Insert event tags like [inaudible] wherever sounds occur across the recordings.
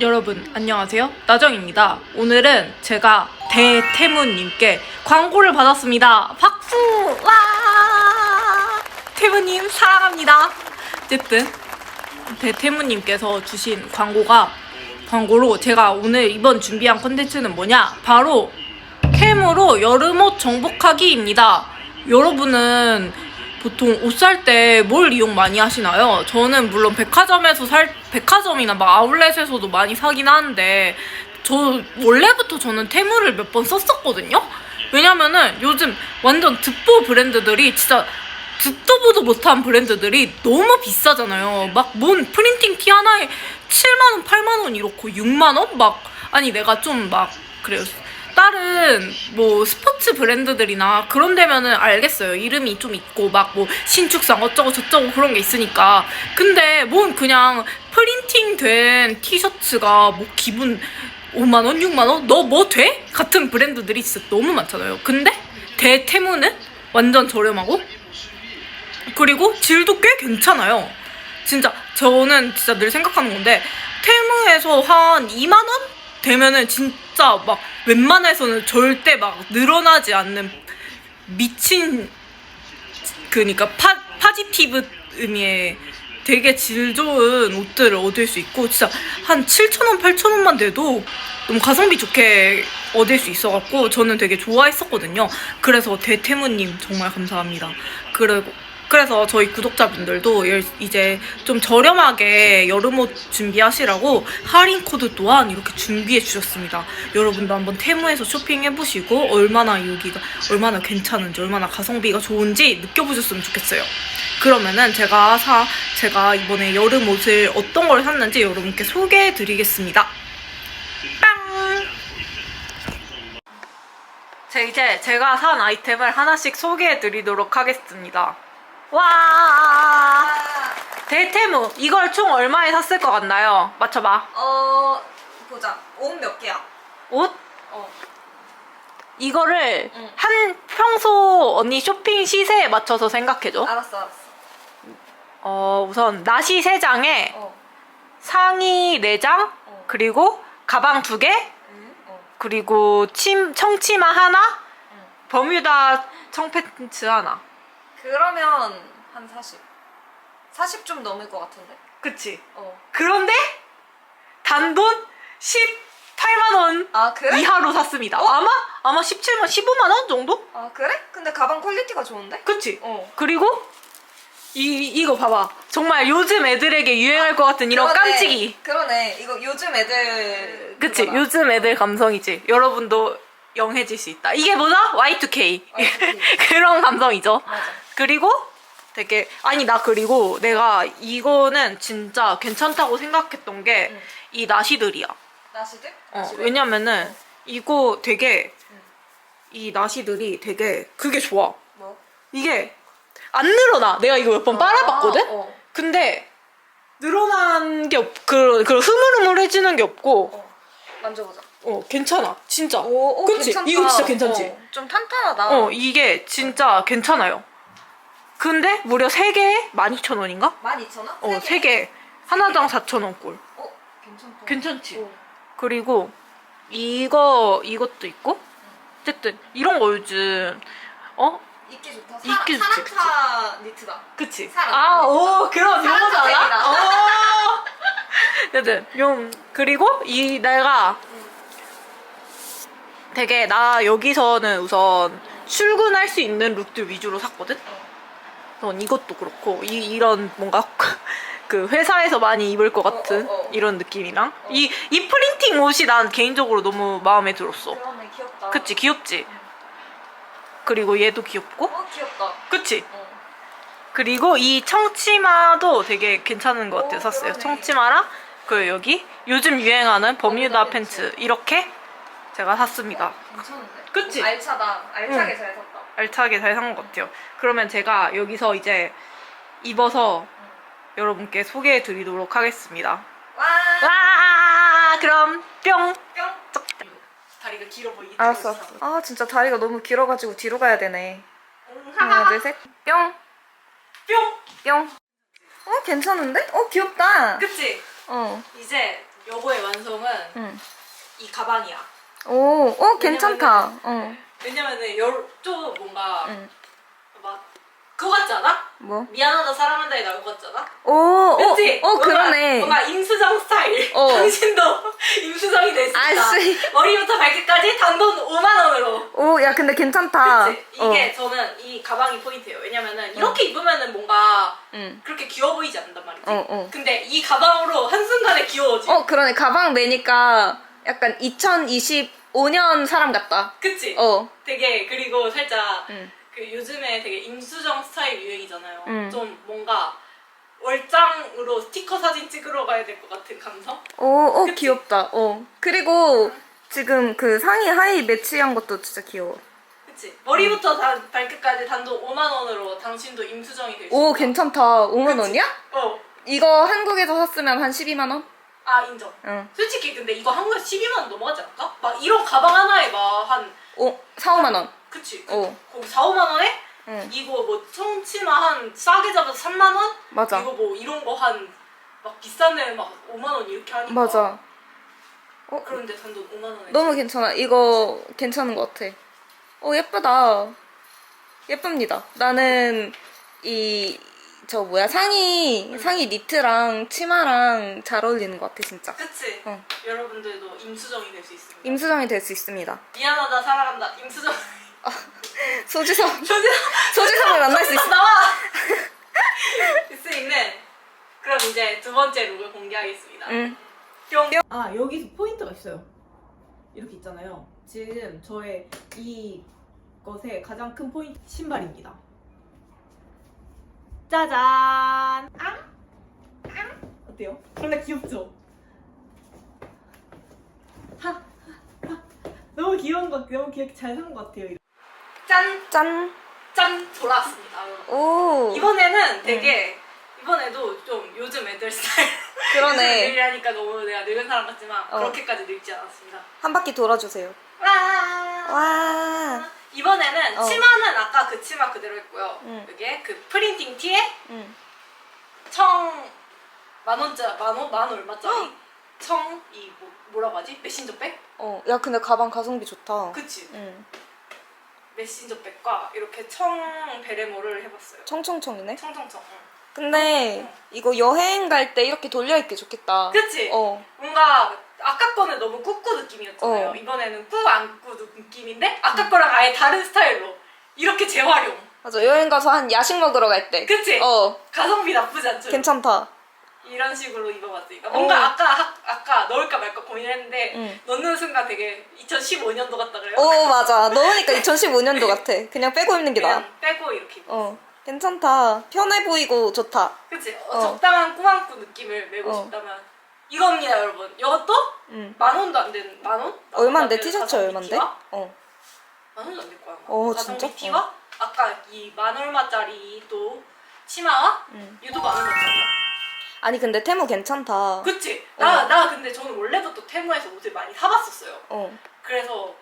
여러분 안녕하세요. 나정입니다. 오늘은 제가 대태무님께 광고를 받았습니다. 박수! 와! 태무님 사랑합니다. 어쨌든 대태무님께서 주신 광고가 광고로 제가 오늘 이번 준비한 컨텐츠는 뭐냐? 바로 캠으로 여름옷 정복하기입니다. 여러분은 보통 옷 살 때 뭘 이용 많이 하시나요? 저는 물론 백화점에서 살 백화점이나 막 아울렛에서도 많이 사긴 하는데 저 원래부터 저는 테무를 몇 번 썼었거든요. 왜냐면은 요즘 완전 득보 브랜드들이 진짜 듣도 보도 못한 브랜드들이 너무 비싸잖아요. 막 뭔 프린팅 티 하나에 7만 원, 8만 원 이렇고 6만 원? 막 아니 내가 좀 막 그래요. 다른 뭐 스포츠 브랜드들이나 그런 데면은 알겠어요. 이름이 좀 있고 막 뭐 신축성 어쩌고 저쩌고 그런 게 있으니까. 근데 뭔 그냥 프린팅 된 티셔츠가 뭐 기분 5만 원, 6만 원? 너 뭐 돼? 같은 브랜드들이 진짜 너무 많잖아요. 근데 대테무는 완전 저렴하고 그리고 질도 꽤 괜찮아요. 진짜 저는 진짜 늘 생각하는 건데 테무에서 한 2만 원 되면은 진짜 막 웬만해서는 절대 막 늘어나지 않는 미친 그니까 파 파지티브 의미의 되게 질 좋은 옷들을 얻을 수 있고 진짜 한 7,000원, 8,000원만 돼도 너무 가성비 좋게 얻을 수 있어갖고 저는 되게 좋아했었거든요. 그래서 대태무님 정말 감사합니다. 그리고 그래서 저희 구독자분들도 열- 이제 좀 저렴하게 여름옷 준비하시라고 할인 코드 또한 이렇게 준비해 주셨습니다. 여러분도 한번 테무에서 쇼핑해 보시고 얼마나 여기가 얼마나 괜찮은지 얼마나 가성비가 좋은지 느껴보셨으면 좋겠어요. 그러면은 제가 사 제가 이번에 여름 옷을 어떤 걸 샀는지 여러분께 소개해 드리겠습니다. 빵! 자 이제 제가 산 아이템을 하나씩 소개해 드리도록 하겠습니다. 와 대테무 이걸 총 얼마에 샀을 것 같나요? 맞춰봐. 어 보자 옷 몇 개야? 옷 어 이거를 응. 한 평소 언니 쇼핑 시세에 맞춰서 생각해줘. 알았어 알았어 어 우선 나시 세 장에 어 상의 네 장 어. 그리고 가방 두 개 응? 어 그리고 침 청치마 하나 응. 버뮤다 청팬츠 하나. 그러면 한 40. 40 좀 넘을 것 같은데? 그치? 어. 그런데 단돈 18만 원 아 그래? 이하로 샀습니다. 아마 아마 17만 15만 원 정도? 아 그래? 근데 가방 퀄리티가 좋은데? 그치? 어. 그리고 이 이거 봐봐. 정말 요즘 애들에게 유행할 것 같은 이런 그러네. 깜찍이. 그러네. 이거 요즘 애들 그치? 그거다. 요즘 애들 감성이지. 여러분도 영해질 수 있다. 이게 뭐다? Y2K. Y2K. 그런 감성이죠. 맞아. 그리고 되게 아니 나 그리고 내가 이거는 진짜 괜찮다고 생각했던 게 응. 이 나시들이야. 나시들? 어, 나시들? 왜냐면은 이거 되게 응. 이 나시들이 되게 그게 좋아. 뭐? 이게 안 늘어나. 내가 이거 몇 번 빨아봤거든. 아, 어. 근데 늘어난 게 없, 그, 그 흐물흐물해지는 게 없고, 어. 만져보자. 어, 괜찮아. 진짜. 오, 오 그치? 괜찮다. 이거 진짜 괜찮지? 어, 좀 탄탄하다. 어, 이게 진짜 괜찮아요. 근데 무려 3개에 12,000원인가? 12,000원? 어, 3개. 하나당 4,000원 꼴. 어, 괜찮다. 괜찮지? 어. 그리고 이거, 이것도 있고, 어쨌든, 이런 거 요즘, 어? 입기 좋다. 사, 입기 좋지, 사랑차 니트다. 그치? 사람. 아, 오, 그런 사람 용어도 알아? 어. 여튼, 용, 그리고 이, 내가 되게, 나 여기서는 우선 출근할 수 있는 룩들 위주로 샀거든? 전 이것도 그렇고, 이, 이런 뭔가, [laughs] 그 회사에서 많이 입을 것 같은 어, 어, 어. 이런 느낌이랑, 이, 이 프린팅 옷이 난 개인적으로 너무 마음에 들었어. 그러네 귀엽다. 그치, 귀엽지? 그리고 얘도 귀엽고, 어 귀엽다. 그치? 어. 그리고 이 청치마도 되게 괜찮은 것 같아요. 오, 샀어요. 그러네. 청치마랑 그 여기 요즘 유행하는 버뮤다 버뮤다 팬츠 팬츠. 이렇게 제가 샀습니다. 괜찮은데? 그치? 알차다. 알차게 잘 샀다. 알차게 잘 산 것 같아요. 그러면 제가 여기서 이제 입어서 여러분께 소개해 드리도록 하겠습니다. 와. 와 그럼 뿅 뿅. 다리가 길어 보이게 알았어. 알았어. 아 진짜 다리가 너무 길어가지고 뒤로 가야 되네. 하나 하나 둘 셋. 뿅. 뿅 뿅. 어 괜찮은데? 어 귀엽다. 그치 어. 이제 요거의 완성은 응. 이 가방이야. 오, 어 괜찮다. 어. 왜냐면은 열 좀 뭔가 응. 막 그거 같지 않아? 뭐? 미안하다 사랑한다에 나올 것 같잖아? 오, 그치? 어, 어 뭔가- 그러네. 뭔가 임수정 스타일. 어. [laughs] 당신도 임수정이 됐습니다. 아씨. 머리부터 발끝까지 단돈 5만 원으로. 오, 야 근데 괜찮다. 그치? 이게 저는 이 가방이 포인트예요. 어. 왜냐면은 이렇게 입으면은 뭔가 응. 그렇게 귀여워 보이지 않는단 말이지. 어, 어. 근데 이 가방으로 한순간에 귀여워지. 어, 그러네. 가방 매니까 약간 2025년 사람 같다. 그치? 어. 되게 그리고 살짝 응. 그 요즘에 되게 임수정 스타일 유행이잖아요. 음. 좀 뭔가 월장으로 스티커 사진 찍으러 가야 될 것 같은 감성? 오, 어, 그치? 귀엽다. 어. 그리고 지금 그 상의 하의 매치한 것도 진짜 귀여워. 그치? 머리부터 다, 발끝까지 단돈 5만 원으로 당신도 임수정이 될수 오, 있다. 괜찮다. 5만 그치? 원이야? 어. 이거 한국에서 샀으면 한 12만 원? 아 인정. 응. 솔직히 근데 이거 한국에서 12만 원 넘어가지 않을까? 막 이런 가방 하나에 막 한 오, 4, 5만 원. 그치? 어. 거기 4, 5만 원에 응. 이거 뭐 청치마 한 싸게 잡아서 3만 원? 맞아. 이거 뭐 이런 거 한 막 비싼 데는 막 5만 원 이렇게 하니까 맞아. 어, 그런데 단돈 5만 원에 너무 괜찮아. 이거 괜찮은 것 같아. 어, 예쁘다. 예쁩니다. 나는 이, 저 뭐야, 상의, 상의 니트랑 치마랑 잘 어울리는 것 같아, 진짜. 그치? 어. 여러분들도 임수정이 될 수 있습니다 임수정이 될 수 있습니다. 미안하다 사랑한다 임수정 소지섭, [laughs] 조지성 소지섭을 만날 수 있어. 나와 될수 있는 그럼 이제 두 번째 룩을 공개하겠습니다 응. 뿅. 아 여기서 포인트가 있어요. 이렇게 있잖아요. 지금 저의 이 것의 가장 큰 포인트 신발입니다. 짜잔. 앙? 앙? 어때요? 정말 귀엽죠? 하, 하. 너무 귀여운 것, 너무 귀엽게 잘 산 것 같아요. 짠, 짠. 짠 돌아왔습니다. 여러분. 오. 이번에는 되게 이번에도 좀 요즘 애들 스타일. [laughs] 그러네. 요즘 애들이 하니까 너무 내가 늙은 사람 같지만 어. 그렇게까지 늙지 않았습니다. 한 바퀴 돌아주세요. 와. 와. 이번에는 어. 치마는 아까 그 치마 그대로 했고요. 응. 이게 그 프린팅 티에 응. 청 만 원짜 만원 만 얼마짜리 청이 뭐, 뭐라고 하지? 메신저 백? 어, 야, 근데 가방 가성비 좋다. 그치. 응. 메신저 백과 이렇게 청 베레모를 해봤어요. 청청청이네. 청청청. 응. 근데 이거 여행 갈 때 이렇게 돌려 입기 좋겠다. 그치? 어. 뭔가 너무 꾸꾸 느낌이었잖아요. 어. 이번에는 꾸 안꾸 느낌인데 아까 거랑 아예 다른 스타일로 이렇게 재활용. 맞아. 여행 가서 한 야식 먹으러 갈 때. 그치? 어. 가성비 나쁘지 않죠? 괜찮다. 이런 식으로 입어봤으니까 뭔가 어. 아까 하- 아까 넣을까 말까 고민했는데 응. 넣는 순간 되게 2015년도 같다 그래요? 어, 맞아. 넣으니까 2015년도 같아. 그냥 빼고 입는 게 나아. 그냥 빼고 이렇게 입어. 어. 괜찮다. 편해 보이고 좋다. 그치? 어, 어. 적당한 꾸안꾸 느낌을 내고 어. 싶다면 이겁니다 여러분. 응. 만 원도 안 되는 만 원? 얼만데? 티셔츠 얼만데? 어. 만 원도 안 될 거야. 어, 가성비 진짜? 티와 아까 이 만 얼마짜리 또 치마와 응. 얘도 만 얼마짜리야. 아니, 근데 테무 괜찮다. 그치? 어. 나, 나 근데 저는 원래부터 테무에서 옷을 많이 사봤었어요. 어. 그래서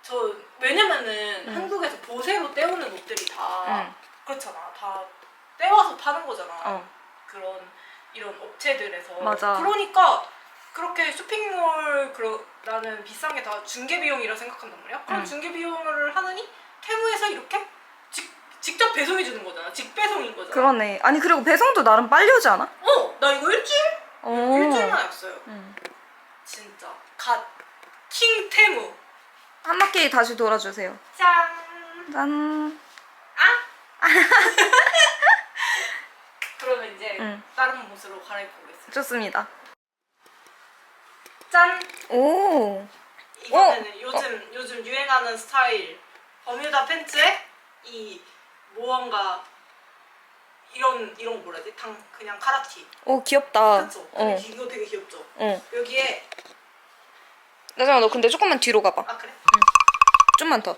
저 왜냐면은 응. 한국에서 보세로 때우는 옷들이 다 응. 그렇잖아. 다 떼와서 파는 거잖아. 어. 그런 이런 업체들에서. 맞아. 그러니까 그렇게 쇼핑몰 그라는 비싼 게 다 중개 비용이라 생각한단 말이야. 그런 응. 중개 비용을 하느니 테무에서 이렇게 직, 직접 배송해 주는 거잖아. 직배송인 거잖아. 그러네. 아니, 그리고 배송도 나름 빨리 오지 않아? 어, 나 이거 일주일 어. 일주일 만에 왔어요. 응. 진짜 갓 킹테무. 한 바퀴 다시 돌아주세요. 짠. 짠. [laughs] 그러면 이제 응. 다른 옷으로 갈아입고 오겠습니다. 좋습니다. 짠! 오. 이번에는 요즘 요즘 유행하는 스타일 버뮤다 팬츠에 이 무언가 이런 이런 거 뭐라 해야 돼? 당 그냥 카라티. 오, 귀엽다. 그쵸? 어. 이거 되게 귀엽죠? 어. 여기에 나정아, 너 근데 조금만 뒤로 가봐. 아 그래? 좀만 더.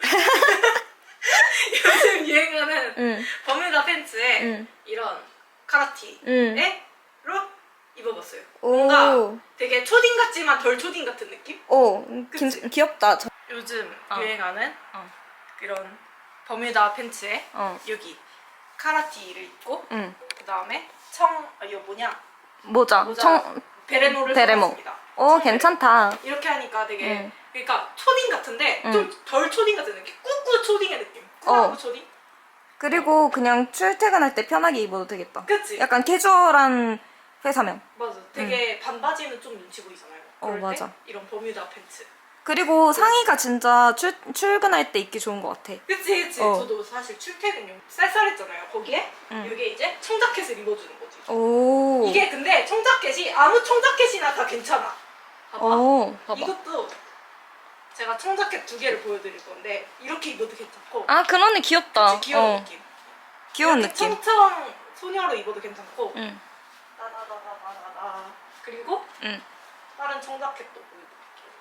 [laughs] 요즘 유행하는 응. 버뮤다 팬츠에 응. 이런 카라티로 응. 입어봤어요. 오. 뭔가 되게 초딩 같지만 덜 초딩 같은 느낌? 오, 그치? 귀 엽다. 저- 요즘 어. 유행하는 어. 이런 버뮤다 팬츠에 어. 여기 카라티를 입고 응. 그 다음에 청 아, 이거 뭐냐 모자. 모자 청, 베레모를 베레모. 써봤습니다. 오, 괜찮다. 이렇게 하니까 되게 응. 그러니까 초딩 같은데 응. 좀 덜 초딩 같은 느낌. 꾸꾸 초딩의 느낌. 어. 꾸꾸 초딩. 그리고 그냥 출퇴근할 때 편하게 입어도 되겠다. 그치? 약간 캐주얼한 회사면. 맞아. 되게 반바지는 좀 눈치 보이잖아요. 어, 그럴 때 맞아. 이런 버뮤다 팬츠. 그리고 상의가 진짜 출, 출근할 때 입기 좋은 것 같아. 그치 그치. 어. 저도 사실 출퇴근용 쌀쌀했잖아요. 거기에 응. 이게 이제 청자켓을 입어주는 거지. 오. 이게 근데 청자켓이 아무 청자켓이나 다 괜찮아. 봐봐. 오, 봐봐. 이것도 제가 청자켓 두 개를 보여드릴 건데 이렇게 입어도 괜찮고 아, 그러네. 귀엽다. 귀여운 어, 느낌. 귀여운 이렇게 느낌. 청청 소녀로 입어도 괜찮고 응, 그리고 응. 다른 청자켓도 보여드릴게요.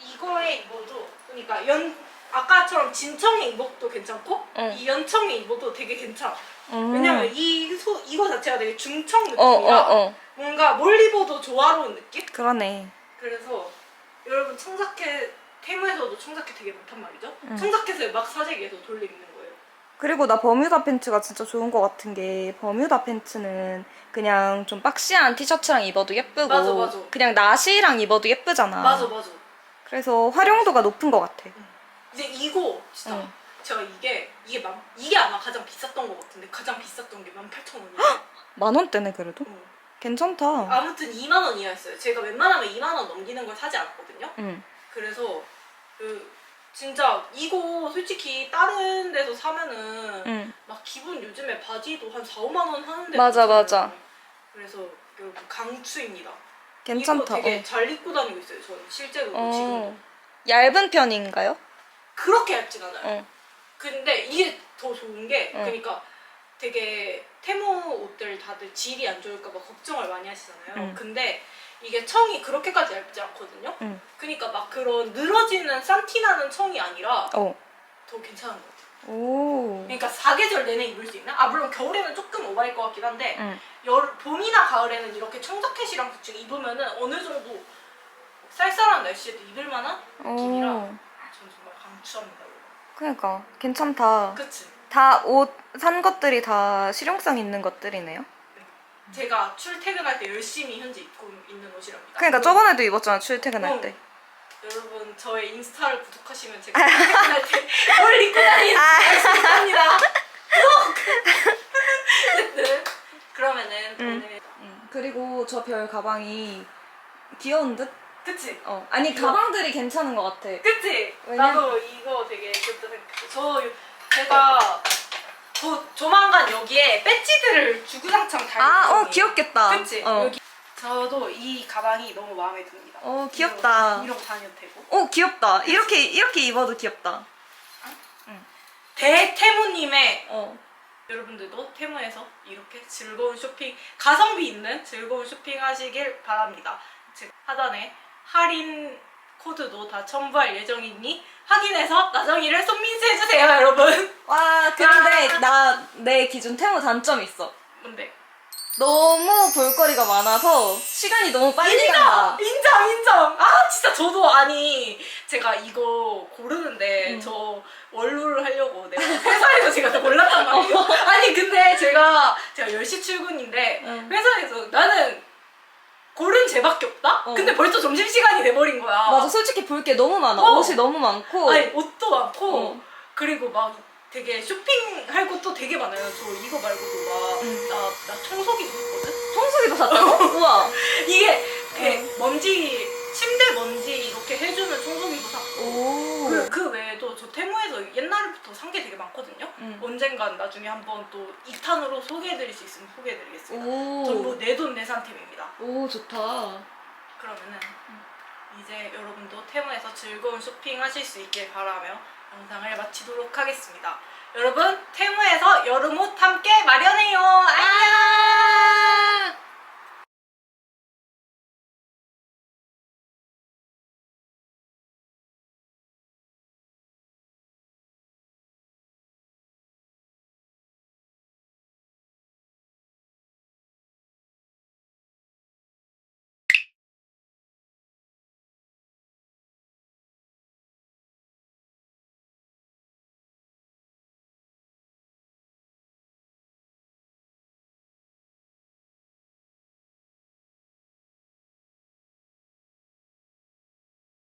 이거에 입어도 그러니까 연 아까처럼 진청에 입어도 괜찮고 응. 이 연청에 입어도 되게 괜찮아. 음. 왜냐면 이 소 이거 자체가 되게 중청 느낌이라 어, 어, 어. 뭔가 뭘 입어도 조화로운 느낌? 그러네. 그래서 여러분 청자켓 테무에서도 청자켓 되게 많단 말이죠. 응. 청자켓을 막 사재기에서 돌려 입는. 그리고 나 버뮤다 팬츠가 진짜 좋은 것 같은 게 버뮤다 팬츠는 그냥 좀 박시한 티셔츠랑 입어도 예쁘고 맞아, 맞아. 그냥 나시랑 입어도 예쁘잖아. 맞아 맞아. 그래서 활용도가 높은 것 같아. 이제 이거 진짜 응. 제가 이게 이게 만, 이게 아마 가장 비쌌던 것 같은데 가장 비쌌던 게 18,000원이에요. 만 원대네 그래도. 괜찮다. 아무튼 2만 원 이하였어요. 제가 웬만하면 2만 원 넘기는 걸 사지 않거든요. 응. 그래서 그 진짜 이거 솔직히 다른 데서 사면은 응. 막 기본 요즘에 바지도 한 4, 5만 원 하는데 맞아. 맞아. 그래서 여러분 강추입니다. 괜찮다. 이거 되게 어. 잘 입고 다니고 있어요. 저는 실제로 어. 지금도 얇은 편인가요? 그렇게 얇진 않아요. 응. 근데 이게 더 좋은 게 응. 그러니까 되게 테무 옷들 다들 질이 안 좋을까 봐 걱정을 많이 하시잖아요. 응. 근데 이게 청이 그렇게까지 얇지 않거든요. 응. 그러니까 막 그런 늘어지는 산티나는 청이 아니라 어. 더 괜찮은 것 같아요. 오. 그러니까 사계절 내내 입을 수 있는? 아 물론 겨울에는 조금 오바일 것 같긴 한데 응. 여 봄이나 가을에는 이렇게 청자켓이랑 대충 입으면 은 어느 정도 쌀쌀한 날씨에도 입을 만한 느낌이라 오. 전 정말 강추합니다. 그러니까 괜찮다. 그치? 다 옷 산 것들이 다 실용성 있는 것들이네요. 제가 출퇴근할 때 열심히 현재 입고 있는 옷이랍니다. 그러니까 저번에도 입었잖아 출퇴근할 어. 때. 여러분 저의 인스타를 구독하시면 제가 출퇴근할 때뭘 [laughs] 입고 다니는지 알수 있답니다. 구독! 어쨌든 그러면은 응. 오늘 응. 그리고 저 별 가방이 귀여운 듯? 그치? 어. 아니 이거- 가방들이 괜찮은 것 같아. 그치? 왜냐- 나도 이거 되게 귀엽다 생각했어. 저 제가 곧 조만간 여기에 배지들을 주구장창 달릴 아, 어. 귀엽겠다. 그치? 어. 여기 저도 이 가방이 너무 마음에 듭니다. 어, 귀엽다. 이러고, 이러고 다녀도 되고. 어 귀엽다. 이렇게 이렇게 입어도 귀엽다. 대테무님의 어. 여러분들도 테무에서 이렇게 즐거운 쇼핑, 가성비 있는 즐거운 쇼핑 하시길 바랍니다. 즉, 하단에 할인 코드도 다 첨부할 예정이니 확인해서 나정이를 손민수 해주세요, 여러분. [laughs] 와 근데 아. 나 내 기준 테무 단점 있어. 뭔데? 너무 볼거리가 많아서 시간이 너무 빨리 인정! 간다. 인정, 인정! 아, 진짜 저도 아니, 제가 이거 고르는데 음. 저 원로를 하려고 내가 회사에서 제가 다 골랐단 말이에요. [laughs] 아니, 근데 제가, 제가 10시 출근인데 응. 회사에서 나는 고른 쟤밖에 없다? 어. 근데 벌써 점심시간이 돼버린 거야. 맞아 솔직히 볼 게 너무 많아. 어. 옷이 너무 많고. 아니, 옷도 많고, 어. 그리고 막 되게 쇼핑할 것도 되게 많아요. 저 이거 말고도 막, 응. 나, 나 청소기도 샀거든? 청소기도 [laughs] 샀다고? 우와. 이게 그 어. 먼지 침대 먼지 이렇게 해주는 청소기도 샀고 오. 그, 그 외에 도저 테무에서 옛날부터 산 게 되게 많거든요 응. 언젠간 나중에 한번 또 2탄으로 소개해드릴 수 있으면 소개해드리겠습니다 오. 전부 내 돈 내산템입니다 오 좋다. 그러면은 이제 여러분도 테무에서 즐거운 쇼핑하실 수 있길 바라며 영상을 마치도록 하겠습니다 여러분 테무에서 여름옷 함께 마련해요